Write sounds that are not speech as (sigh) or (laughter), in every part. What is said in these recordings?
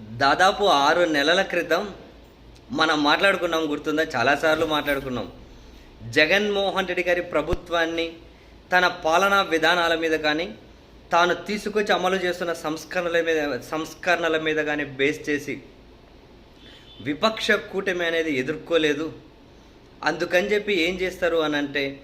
దాదాపు ఆరు నెలల క్రితం మనం మాట్లాడుకున్నాం గుర్తుందా? చాలాసార్లు మాట్లాడుకున్నాం. జగన్మోహన్ రెడ్డి గారి ప్రభుత్వాన్ని తన పాలనా విధానాల మీద కానీ తాను తీసుకొచ్చి అమలు చేస్తున్న సంస్కరణల మీద సంస్కరణల మీద కానీ బేస్ చేసి విపక్ష కూటమి అనేది ఎదుర్కోలేదు. అందుకని చెప్పి ఏం చేస్తారు అని అంటే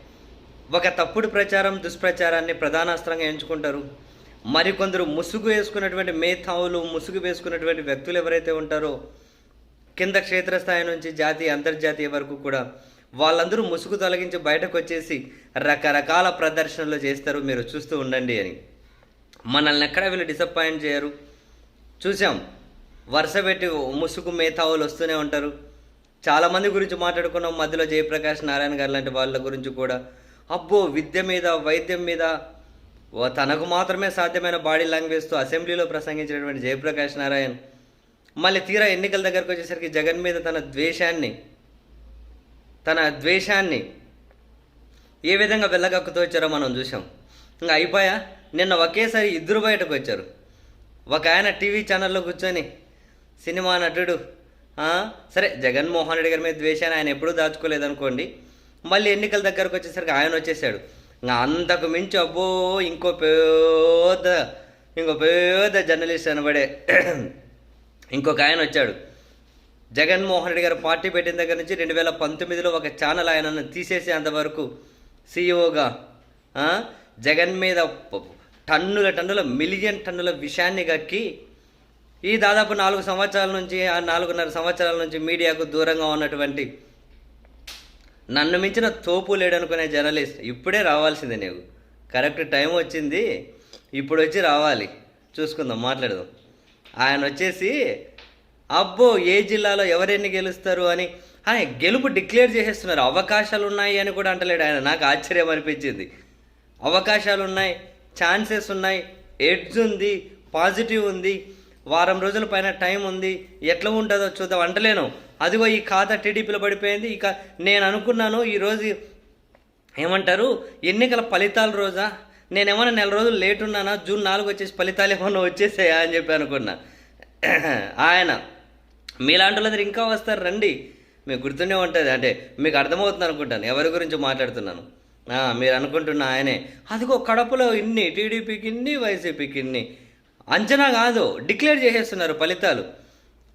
ఒక తప్పుడు ప్రచారం దుష్ప్రచారాన్ని ప్రధానాస్త్రంగా ఎంచుకుంటారు. మరికొందరు ముసుగు వేసుకున్నటువంటి మేధావులు ముసుగు వేసుకున్నటువంటి వ్యక్తులు ఎవరైతే ఉంటారో కింద క్షేత్రస్థాయి నుంచి జాతీయ అంతర్జాతీయ వరకు కూడా వాళ్ళందరూ ముసుగు తొలగించి బయటకు వచ్చేసి రకరకాల ప్రదర్శనలు చేస్తారు. మీరు చూస్తూ ఉండండి అని. మనల్ని ఎక్కడ వీళ్ళు డిసప్పాయింట్ చేయరు. చూసాం వరుస పెట్టి ముసుగు మేధావులు వస్తూనే ఉంటారు. చాలామంది గురించి మాట్లాడుకున్నాం. మధ్యలో జయప్రకాష్ నారాయణ గారు లాంటి వాళ్ళ గురించి కూడా. అబ్బో విద్య మీద వైద్యం మీద తనకు మాత్రమే సాధ్యమైన బాడీ లాంగ్వేజ్తో అసెంబ్లీలో ప్రసంగించినటువంటి జయప్రకాష్ నారాయణ్ మళ్ళీ తీరా ఎన్నికల దగ్గరకు వచ్చేసరికి జగన్ మీద తన ద్వేషాన్ని తన ద్వేషాన్ని ఏ విధంగా వెళ్ళగక్కుతూ వచ్చారో మనం చూసాం ఇంకా అయిపోయా? నిన్న ఒకేసారి ఇద్దరు బయటకు వచ్చారు. ఒక ఆయన టీవీ ఛానల్లో కూర్చొని సినిమా నటుడు సరే జగన్మోహన్ రెడ్డి గారి మీద ద్వేషాన్ని ఆయన ఎప్పుడూ దాచుకోలేదనుకోండి. మళ్ళీ ఎన్నికల దగ్గరకు వచ్చేసరికి ఆయన వచ్చేసాడు. ఇంకా అంతకు మించి అబ్బో ఇంకో పెద్ద ఇంకో పెద్ద జర్నలిస్ట్ అనబడే (clears throat) ఇంకొక ఆయన వచ్చాడు. జగన్మోహన్ రెడ్డి గారు పార్టీ పెట్టిన దగ్గర నుంచి రెండు వేల పంతొమ్మిదిలో ఒక ఛానల్ ఆయనను తీసేసేంతవరకు సీఈఓగా జగన్ మీద టన్నుల టన్నుల మిలియన్ టన్నుల విషయాన్ని కక్కి ఈ దాదాపు నాలుగు సంవత్సరాల నుంచి ఆ నాలుగున్నర సంవత్సరాల నుంచి మీడియాకు దూరంగా ఉన్నటువంటి నన్ను మించిన తోపు లేడనుకునే జర్నలిస్ట్ ఇప్పుడే రావాల్సిందే నీవు కరెక్ట్ టైం వచ్చింది ఇప్పుడు వచ్చి రావాలి. చూసుకుందాం మాట్లాడదాం. ఆయన వచ్చేసి అబ్బో ఏ జిల్లాలో ఎవరెన్ని గెలుస్తారు అని. ఆయన గెలుపు డిక్లేర్ చేసేస్తున్నారు. అవకాశాలు ఉన్నాయి అని కూడా అంటలేడు ఆయన. నాకు ఆశ్చర్యం అనిపించింది. అవకాశాలు ఉన్నాయి ఛాన్సెస్ ఉన్నాయి ఎడ్జ్ ఉంది పాజిటివ్ ఉంది. వారం రోజుల పైన టైం ఉంది. ఎట్లా ఉంటుందో చూద్దాం. అంటలేను. అదిగో ఈ ఖాతా టీడీపీలో పడిపోయింది. ఇక నేను అనుకున్నాను ఈరోజు ఏమంటారు? ఎన్నికల ఫలితాల రోజా? నేనేమన్నా నెల రోజులు లేట్ ఉన్నానా? జూన్ నాలుగు వచ్చేసి ఫలితాలు ఏమన్నా వచ్చేసాయా అని చెప్పి అనుకున్నా. ఆయన మీలాంటి వాళ్ళందరూ ఇంకా వస్తారు రండి. మీకు గుర్తుండే ఉంటుంది. అంటే మీకు అర్థమవుతుంది అనుకుంటాను. ఎవరి గురించి మాట్లాడుతున్నాను? మీరు అనుకుంటున్న ఆయనే. అదిగో కడపలో ఇన్ని టీడీపీకి ఇన్ని వైసీపీకి ఇన్ని. అంచనా కాదు డిక్లేర్ చేసేస్తున్నారు ఫలితాలు.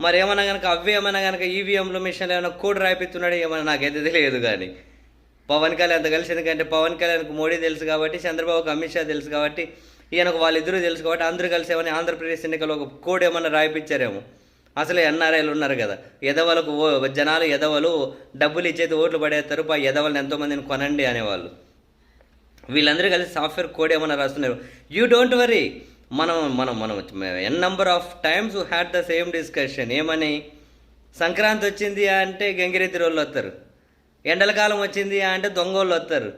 మరి ఏమన్నా కనుక అవి ఏమన్నా కనుక ఈవీఎంలు మిషన్లు ఏమైనా కోడ్ రాయిపిస్తున్నాడు ఏమన్నా నాకైతే తెలియదు కానీ. పవన్ కళ్యాణ్ అంత కలిసి ఎందుకంటే పవన్ కళ్యాణ్కు మోడీ తెలుసు కాబట్టి చంద్రబాబుకు అమిత్ షా తెలుసు కాబట్టి ఈయనకు వాళ్ళిద్దరూ తెలుసు కాబట్టి అందరూ కలిసి ఏమైనా ఆంధ్రప్రదేశ్ ఎన్నికల్లో ఒక కోడ్ ఏమన్నా రాయిపించారేమో. అసలు ఎన్ఆర్ఐలు ఉన్నారు కదా. ఎదవలకు ఓ జనాలు ఎదవలు డబ్బులు ఇచ్చేది ఓట్లు పడేస్తారు. పా ఎదవలను ఎంతోమందిని కొనండి అనేవాళ్ళు. వీళ్ళందరూ కలిసి సాఫ్ట్వేర్ కోడ్ ఏమన్నా రాస్తున్నారు. యూ డోంట్ వరీ మనం మనం మనం n number of times had the same discussion ఏమని? సంక్రాంతి వచ్చింది అంటే గంగిరెద్ది రోజులు వస్తారు ఎండలకాలం వచ్చింది అంటే దొంగోళ్ళు వస్తారు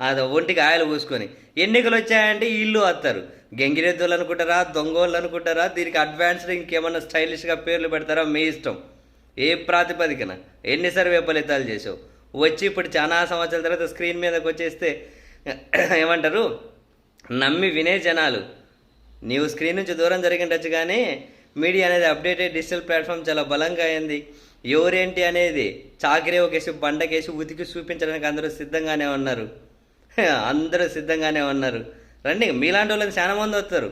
అది ఒంటికి ఆయిల్ పూసుకొని. ఎన్నికలు వచ్చాయంటే ఇల్లు వస్తారు గంగిరెద్దులు అనుకుంటారా? దొంగోళ్ళు అనుకుంటారా? దీనికి అడ్వాన్స్డ్ ఇంకేమన్నా స్టైలిష్గా పేర్లు పెడతారా? మీ ఇష్టం. ఏ ప్రాతిపదికన? ఎన్ని సర్వే ఫలితాలు చేసావు వచ్చి ఇప్పుడు చాలా సంవత్సరాల తర్వాత స్క్రీన్ మీదకి వచ్చేస్తే ఏమంటారు? నమ్మి వినే జనాలు. నీవు స్క్రీన్ నుంచి దూరం జరిగిండొచ్చు కానీ మీడియా అనేది అప్డేటెడ్ డిజిటల్ ప్లాట్ఫామ్ చాలా బలంగా అయింది. ఎవరేంటి అనేది చాకరీ ఒకేసి బండకేసి ఉతికి చూపించడానికి అందరూ సిద్ధంగానే ఉన్నారు. అందరూ సిద్ధంగానే ఉన్నారు. రండి మీలాంటి వాళ్ళని చాలా మంది వస్తారు.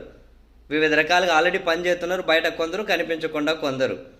వివిధ రకాలుగా ఆల్రెడీ పని చేస్తున్నారు బయట కొందరు కనిపించకుండా కొందరు.